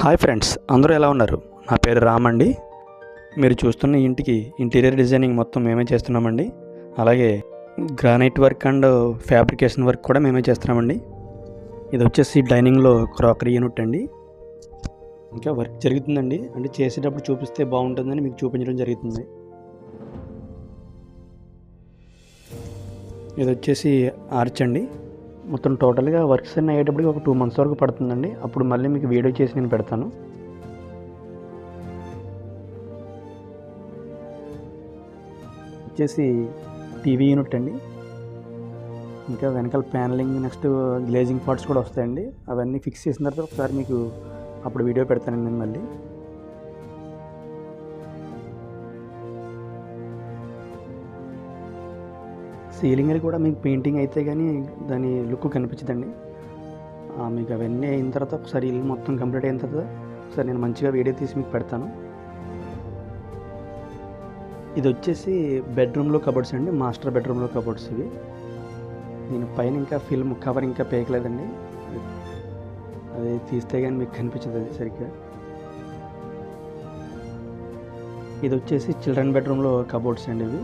Hi friends అందరూ ఎలా ఉన్నారు? నా పేరు రామ్ అండి మీరు చూస్తున్న ఇంటికి ఇంటీరియర్ డిజైనింగ్ మొత్తం మేమే చేస్తున్నామండి. అలాగే granite work and fabrication work కూడా మేమే చేస్తున్నామండి. ఇది వచ్చేసి డైనింగ్లో క్రాకరీ యూనిట్ అండి. ఇంకా వర్క్ జరుగుతుందండి. అంటే చేసేటప్పుడు చూపిస్తే బాగుంటుందని మీకు చూపించడం జరుగుతుంది. ఇది వచ్చేసి ఆర్చ్ అండి. మొత్తం టోటల్గా వర్క్స్ అన్నీ అయ్యేటప్పటికి ఒక టూ మంత్స్ వరకు పడుతుందండి. అప్పుడు మళ్ళీ మీకు వీడియో చేసి నేను పెడతాను. వచ్చేసి టీవీ యూనిట్ అండి. ఇంకా వెనకాల ప్యానలింగ్ నెక్స్ట్ గ్లేజింగ్ పార్ట్స్ కూడా వస్తాయండి. అవన్నీ ఫిక్స్ చేసిన తర్వాత ఒకసారి మీకు అప్పుడు వీడియో పెడతానండి నేను మళ్ళీ. సీలింగ్ కూడా మీకు పెయింటింగ్ అయితే కానీ దాని లుక్ కనిపించదండి. మీకు అవన్నీ అయిన తర్వాత ఒకసారి ఇల్లు మొత్తం కంప్లీట్ అయిన తర్వాత ఒకసారి నేను మంచిగా వీడియో తీసి మీకు పెడతాను. ఇది వచ్చేసి బెడ్రూమ్లో కబోర్డ్స్ అండి మాస్టర్ బెడ్రూమ్లో కబోర్డ్స్ ఇవి. నేను పైన ఇంకా ఫిల్మ్ కవర్ ఇంకా పేయకలేదండి అది తీస్తే కానీ మీకు కనిపించదు అది సరిగ్గా. ఇది వచ్చేసి చిల్డ్రన్ బెడ్రూమ్లో కబోర్డ్స్ అండి ఇవి.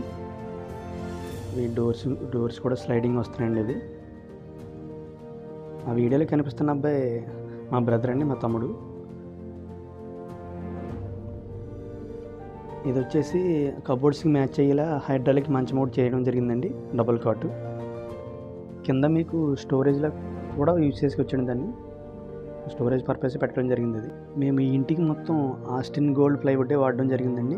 ఈ డోర్స్ డోర్స్ కూడా స్లైడింగ్ వస్తున్నాయండి ఇది ఆ వీడియోలో కనిపిస్తున్న అబ్బాయి మా బ్రదర్ అండి మా తమ్ముడు. ఇది వచ్చేసి కబోర్డ్స్కి మ్యాచ్ అయ్యేలా హైడ్రాలిక్ మంచం ఒకటి చేయడం జరిగిందండి డబుల్ కాటు కింద మీకు స్టోరేజ్లో కూడా యూజ్ చేసుకొచ్చాను దాన్ని. స్టోరేజ్ పర్పస్ పెట్టడం జరిగింది అది. మేము ఈ ఇంటికి మొత్తం ఆస్టిన్ గోల్డ్ ప్లైవుడ్డే వాడడం జరిగిందండి.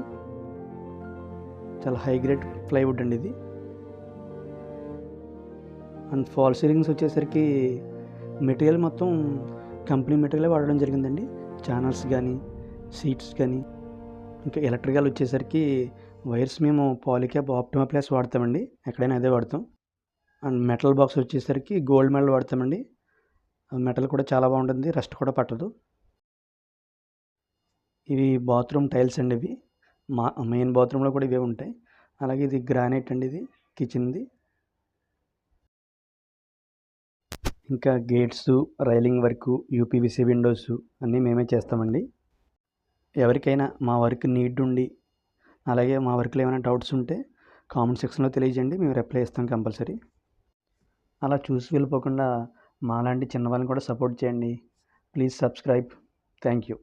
చాలా హై గ్రేడ్ ప్లైవుడ్ అండి ఇది. అండ్ ఫాల్ సీలింగ్స్ వచ్చేసరికి మెటీరియల్ మొత్తం కంపెనీ మెటీరియల్ వాడడం జరిగిందండి. ఛానల్స్ కానీ సీట్స్ కానీ ఇంకా ఎలక్ట్రికల్ వచ్చేసరికి వైర్స్ మేము పాలిక్యాప్ ఆప్టిమా ప్లస్ వాడతామండి. ఎక్కడైనా అదే వాడతాం. అండ్ మెటల్ బాక్స్ వచ్చేసరికి గోల్డ్ మెడల్ వాడతామండి. మెటల్ కూడా చాలా బాగుంటుంది. రెస్ట్ కూడా పట్టదు. ఇవి బాత్రూమ్ టైల్స్ అండి ఇవి. మా మెయిన్ బాత్రూంలో కూడా ఇవే ఉంటాయి. అలాగే ఇది గ్రానైట్ అండి ఇది కిచెన్ది. ఇంకా gates railing work UPVC windows అన్నీ మేమే చేస్తామండి. ఎవరికైనా మా వర్క్ నీడ్ ఉండి అలాగే మా వర్క్లో ఏమైనా డౌట్స్ ఉంటే కామెంట్ సెక్షన్లో తెలియజేయండి మేము రిప్లై ఇస్తాం కంపల్సరీ. అలా చూసి వెళ్ళిపోకుండా మాలాంటి చిన్నవాళ్ళని కూడా సపోర్ట్ చేయండి. Please subscribe. Thank you.